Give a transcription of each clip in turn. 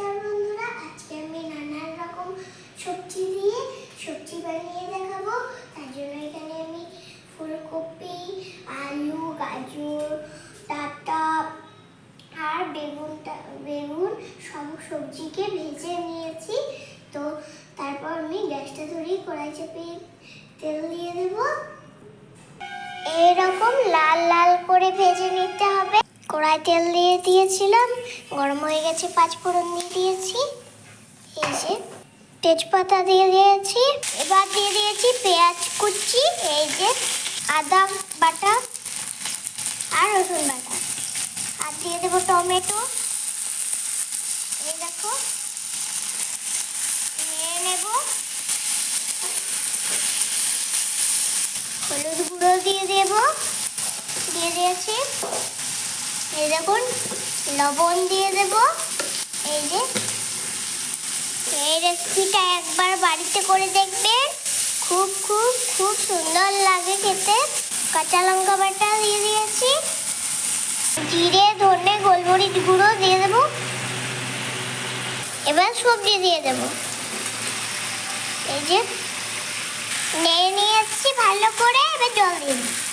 নমস্কার বন্ধুরা, আজকে আমি নানান রকম সবজি দিয়ে সবজি বানিয়ে দেখাবো। তার জন্য এখানে আমি ফুলকপি, আলু, গাজর, ডাঁটা আর বেগুনটা বেগুন সব সবজিকে ভেজে নিয়েছি। তো তারপর আমি গ্যাসটা ধরিয়ে কড়াই চাপিয়ে তেল দিয়ে দেবো। এইরকম লাল লাল করে ভেজে নিতে হবে। কড়াই তেল দিয়ে দিয়েছিলাম, গরম হয়ে গেছে, পাঁচ ফোড়ন দিয়ে দিয়েছি। এই যে তেজপাতা দিয়ে দিয়েছি, এবার দিয়ে দিয়েছি পেঁয়াজ কুচি, এই যে আদা বাটা আর রসুন বাটা। আর দিয়ে দেবো টমেটো। এই দেখো, নিয়ে নেব। হলুদ গুঁড়ো দিয়ে দেব দিয়ে দিয়েছি এই দেখুন, লবণ দিয়ে দেব। এই যে, এই রেসিপিটা একবার বাড়িতে করে দেখবেন। খুব খুব খুব সুন্দর লাগে খেতে। কাঁচা লঙ্কা বাটা দিয়ে দিয়েছি। জিরে, ধনে, গোলমরিচ গুঁড়ো দিয়ে দেব। এবার সবজি দিয়ে দেব। এই যে নিয়ে নিয়ে এসছি ভালো করে, এবার জল দিয়ে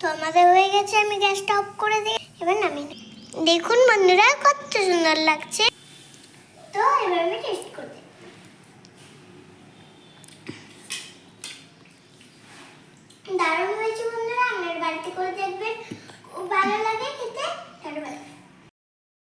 তো আমাদের হয়ে গেছে, আমি গ্যাসটা অফ করে দিই। এবার নামি দেখুন বন্ধুরা, কত সুন্দর লাগছে। তো এবার আমি টেস্ট করব দারুণ হয়েছে বন্ধুরা, আপনার বাড়িতে করে দেখবেন।